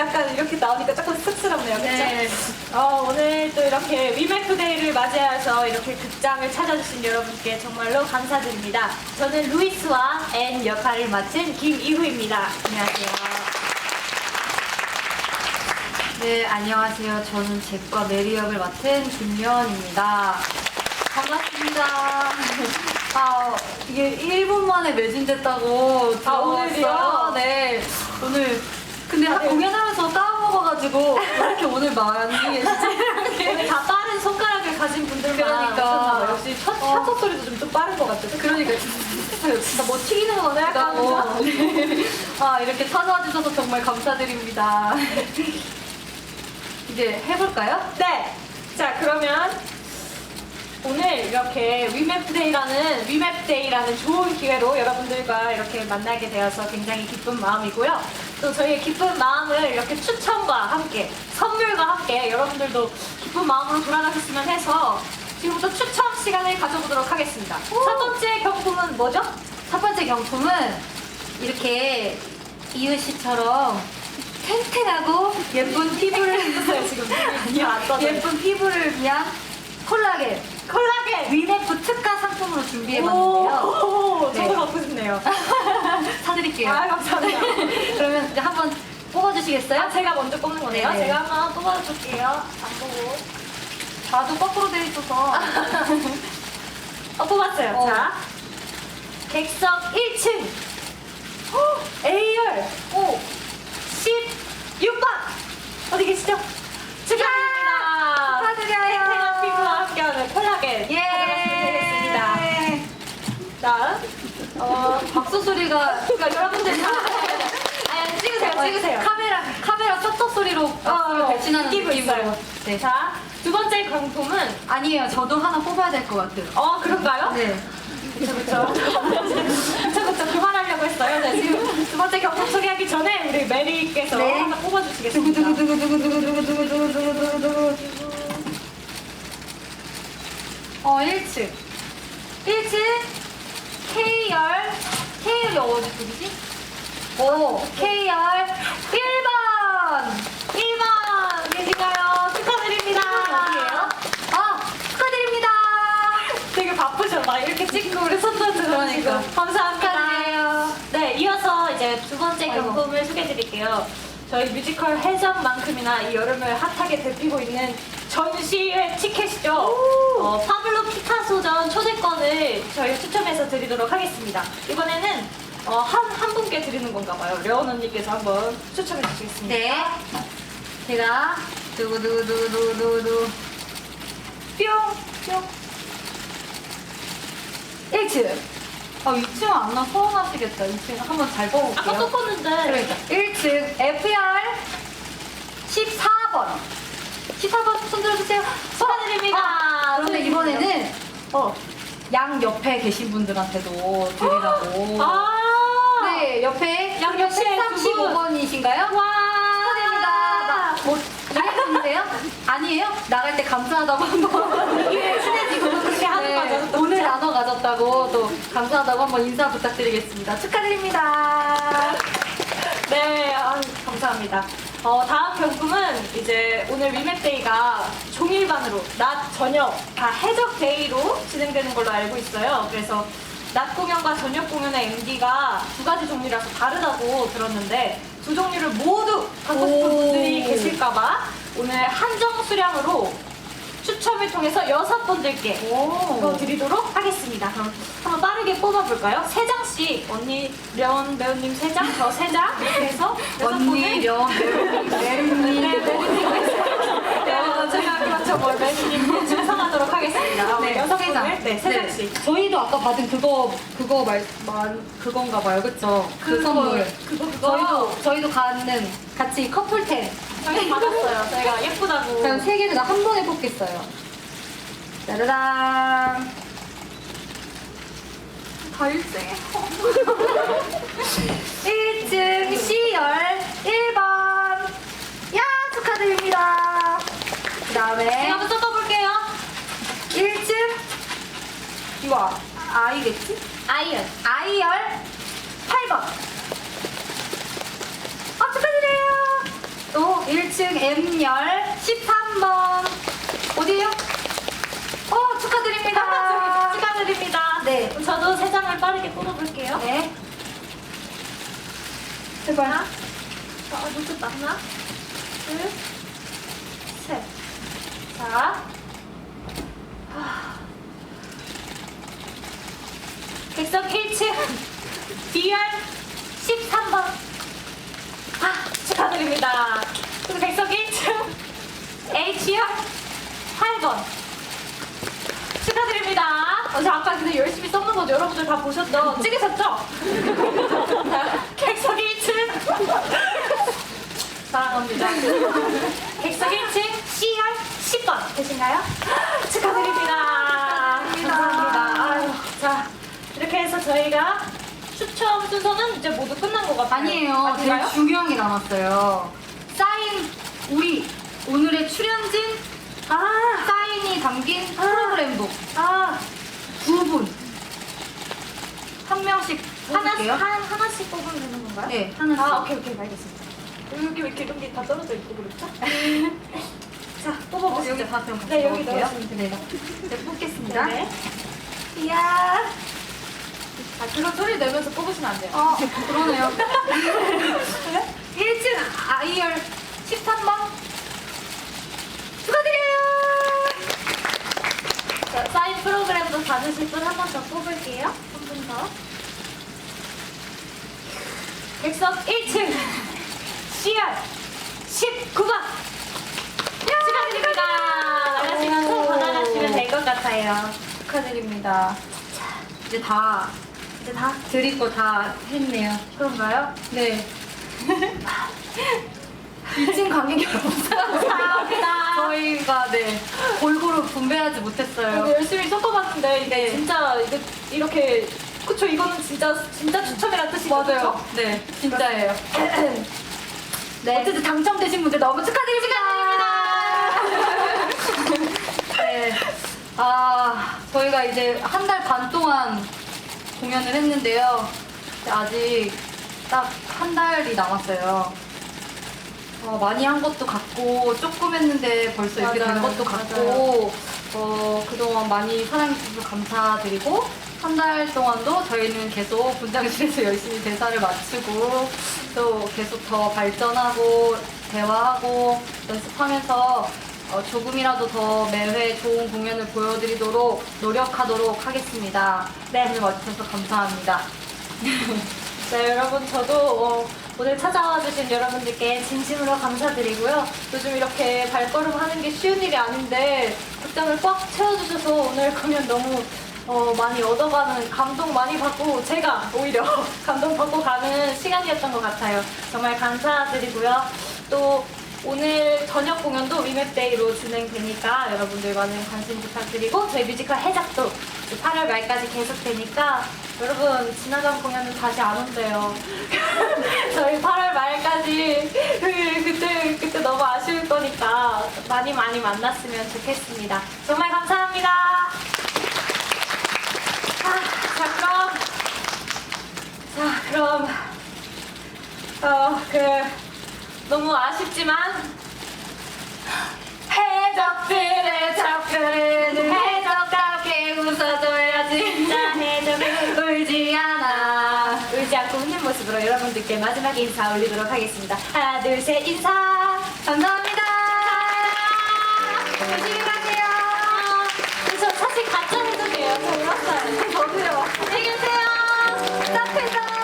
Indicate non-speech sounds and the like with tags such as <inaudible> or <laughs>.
약간 이렇게 나오니까 조금 쑥스럽네요. 그렇죠? 네. 어, 오늘 또 이렇게 위메프데이를 맞이해서 이렇게 극장을 찾아주신 여러분께 정말로 감사드립니다. 저는 루이스와 앤 역할을 맡은 김이후입니다. 안녕하세요. 네, 안녕하세요. 저는 잭과 메리 역을 맡은 김유원입니다. 반갑습니다. <laughs> 아, 이게 1분 만에 매진됐다고 아, 오늘이요? 네, 오늘. 근데 아, 네. 공연하면 서 까먹어가지고 왜 이렇게 오늘 많이 오늘 <laughs> 다 빠른 손가락을 가진 분들만 그러니까. 오셨나 봐요. 역시 첫, 어. 첫 소리도 좀, 좀 빠른 것 같아요. 그러니까 진짜 뭐 튀기는 것 같기도 약간 하고 <laughs> 아 이렇게 찾아와 주셔서 정말 감사드립니다 <laughs> 이제 해볼까요? 네. 자, 그러면 오늘 이렇게 위맵데이라는 위맵데이라는 좋은 기회로 여러분들과 이렇게 만나게 되어서 굉장히 기쁜 마음이고요. 또 저희의 기쁜 마음을 이렇게 추천과 함께 선물과 함께 여러분들도 기쁜 마음으로 돌아가셨으면 해서 지금부터 추천 시간을 가져보도록 하겠습니다. 첫 번째 경품은 뭐죠? 첫 번째 경품은 이렇게 이유 씨처럼 탱탱하고 예쁜 피부를 지금 <laughs> 떠져. 예쁜 피부를 위한 콜라겐 콜라겐. 위네프 특가 상품으로 준비해봤는데요 오, 네. 저도 갖고 싶네요. <laughs> 사드릴게요 아 감사합니다. <laughs> 그러면 이제 한번 뽑아주시겠어요? 아, 제가 먼저 뽑는 거네요. 네네. 제가 한번 뽑아줄게요. 안 보고. 다도 거꾸로 돼 있어서 <laughs> 어, 뽑았어요. 어. 자. 객석 1층. A열. 오. 16번. 어디 계시죠? 축하드립니다. 축하드려요. 어, 박수 소리가 그러니까 여러분들 다. <laughs> 아니, 찍으세요, 찍으세요. 카메라 카메라 셔터 소리로 박수를 어, 배치하는 느낌으로. 있어요. 네. 자, 두 번째 경품은 아니에요. 저도 하나 뽑아야 될 것 같아요. 어 그런가요? 네. 그쵸 그쵸 그쵸 그쵸 그만하려고 했어요 네, 지금 두 번째 경품 소개하기 전에 우리 메리께서 네. 하나 뽑아주시겠습니다 두구두구두구두구두구두구두구두구두구두구. 어, 1층. 1층 K열 K열이 어디 쪽이지? 오, K열 1번. 1번 계신가요? 축하드립니다 어디예요? 아, 축하드립니다. 되게 바쁘죠 막 이렇게 찍고 우리 손도 들어주고 그러니까. 감사합니다 축하드려요. 네 이어서 이제 두 번째 아이고. 경품을 소개해드릴게요 저희 뮤지컬 해적만큼이나 이 여름을 핫하게 데피고 있는 전시회 티켓이죠. 어, 파블로 피카소전 초대권을 저희 추첨해서 드리도록 하겠습니다. 이번에는 어, 한, 한 분께 드리는 건가 봐요. 려원 언니께서 한번 추첨해 주시겠습니다. 네. 제가 두구두구두구두구두구 뿅! 뿅! 1층. 아, 2층 안나 서운하시겠다. 2층 한번 잘. 아까 떴었는데. 그러니까 1층 FR 14번. 14번 손 들어주세요. 축하드립니다. 아, 그런데 이번에는 어. 양 옆에 계신 분들한테도 드리라고. 아! 네, 옆에 양 옆에 두 분. 135번이신가요? 와! 이해분이세요? 아니에요? 나갈 때 감사하다고 한번. 이게 친해지고 그렇게 하는 거죠. 또 오늘. 나눠 가졌다고 또 감사하다고 한번 인사 부탁드리겠습니다. 축하드립니다. 네, 아유, 감사합니다. 어, 다음 경품은 이제 오늘 위맵데이가 종일반으로 낮, 저녁 다 해적데이로 진행되는 걸로 알고 있어요. 그래서 낮 공연과 저녁 공연의 MD가 두 가지 종류라서 다르다고 들었는데 두 종류를 모두 갖고 싶은 오. 분들이 계실까봐 오늘 한정 수량으로 추첨을 통해서 여섯 분들께 더 드리도록 하겠습니다. 그럼 한번 빠르게 뽑아볼까요? 세 장씩 언니 려원 배우님 세 장, 저 세 장 이렇게 해서 여섯 언니, 분을 령, 메리님 <laughs> 네, 제가 그렇죠, 뭐 매니님 충성하도록 하겠습니다. 어, 네, 여섯 세. 네, 세 장씩. 저희도 아까 받은 그거 그거 말, 말 그건가 봐요, 그쵸? 그, 그거, 선물. 그거, 그거. 저희도 저희도 갖는 같이 커플템. 저희 받았어요. 저희가 예쁘다고. 그냥 세 개를 다 한 번에 뽑겠어요. 짜라란. 다 일등해. 1층 C열 1번. 야 축하드립니다. 그 다음에 제가 한번 써볼게요. 1층 이거 아이겠지? 아이언. 아이열 8번. 아, 축하드려요. 또 1층 M열 13번. 어디에요? 어, 축하드립니다. 축하드립니다. 네. 그럼 저도 세 장을 빠르게 뽑아볼게요. 네. 제발. 하나, 아, 놓쳤다. 하나, 둘, 셋. 자. 하. 객석 1층 B열 13번. 아, 축하드립니다. 그리고 객석 1층 H열 8번. 축하드립니다. 어, 저 아까 근데 열심히 썼는 거 여러분들 다 보셨죠? 찍으셨죠? <laughs> 객석 1층 사랑합니다. 객석 1층 C열 10번 되신가요? 저희가 추첨 순서는 이제 모두 끝난 것 같아요. 아니에요. 제일 아닌가요? 중요한 게 남았어요. 사인, 우리 오늘의 출연진 아, 사인이 담긴 프로그램북 아, 두 분. 한 명씩 하나, 뽑을게요. 한, 하나씩 뽑으면 되는 건가요? 네, 하나씩. 아, 오케이, 오케이, 알겠습니다. 여기 왜 이렇게 게다 떨어져 있고 그렇죠? <laughs> 자, 어, 뽑아보시죠. 여기 다 그럼 네, 여기. 넣으시면 됩니다. 네, 뽑겠습니다. 네. 이야. 아, 그런 소리 내면서 뽑으시면 안 돼요. 어, <laughs> 그러네요. 1층 아이열 13번 축하드려요. 자, 사인 프로그램도 받으실 분 한 번 더 뽑을게요. 한 분 더. 객석 1층 CR 19번 축하드립니다. 나가시면서 받아가시면 될 것 같아요. 축하드립니다. 이제 다 이제 다 드릴 거 다 했네요. 그런가요? 네. <laughs> 2층 관객 여러분 감사합니다. <laughs> 저희가 네 골고루 분배하지 못했어요. 열심히 섞어봤는데 이게 네. 진짜 이게 이렇게 그쵸 이거는 진짜 진짜 추첨이란 뜻이죠. 맞아요. 네, 진짜예요. <laughs> 네. 어쨌든 당첨되신 분들 너무 축하드립니다. 네. 아, 저희가 이제 한 달 반 동안 공연을 했는데요. 아직 딱 한 달이 남았어요. 어, 많이 한 것도 같고, 조금 했는데 벌써 이렇게 된 맞아요. 것도 같고, 어, 그동안 많이 사랑해주셔서 감사드리고, 한 달 동안도 저희는 계속 분장실에서 <laughs> 열심히 대사를 맞추고, 또 계속 더 발전하고, 대화하고, 연습하면서 어, 조금이라도 더 매회 좋은 공연을 보여드리도록 노력하도록 하겠습니다. 네. 오늘 와주셔서 감사합니다. <laughs> 네, 여러분 저도 어, 오늘 찾아와 주신 여러분들께 진심으로 감사드리고요. 요즘 이렇게 발걸음 하는 게 쉬운 일이 아닌데 극장을 꽉 채워주셔서 오늘 공연 너무 어, 많이 얻어가는 감동 많이 받고 제가 오히려 <laughs> 감동 받고 가는 시간이었던 것 같아요. 정말 감사드리고요. 또 오늘 저녁 공연도 위맵데이로 진행되니까 여러분들 많은 관심 부탁드리고 저희 뮤지컬 해작도 8월 말까지 계속되니까 여러분 지나간 공연은 다시 안 온대요. <laughs> 저희 8월 말까지 그- <laughs> 그때 그때 너무 아쉬울 거니까 많이 많이 만났으면 좋겠습니다. 정말 감사합니다. 아, 자 그럼 자 그럼 어그 너무 아쉽지만 해적들의 적들은 해적답게 웃어줘야지. 난 해적을 울지 않아. 울지 않고 웃는 모습으로 여러분들께 마지막 인사 올리도록 하겠습니다. 하나 둘 셋 인사. 감사합니다. 조심히 가세요. 저 사실 가짜 해도 돼요. 저 울었어요. 더 두려워. 안녕히 계세요. 카페에서.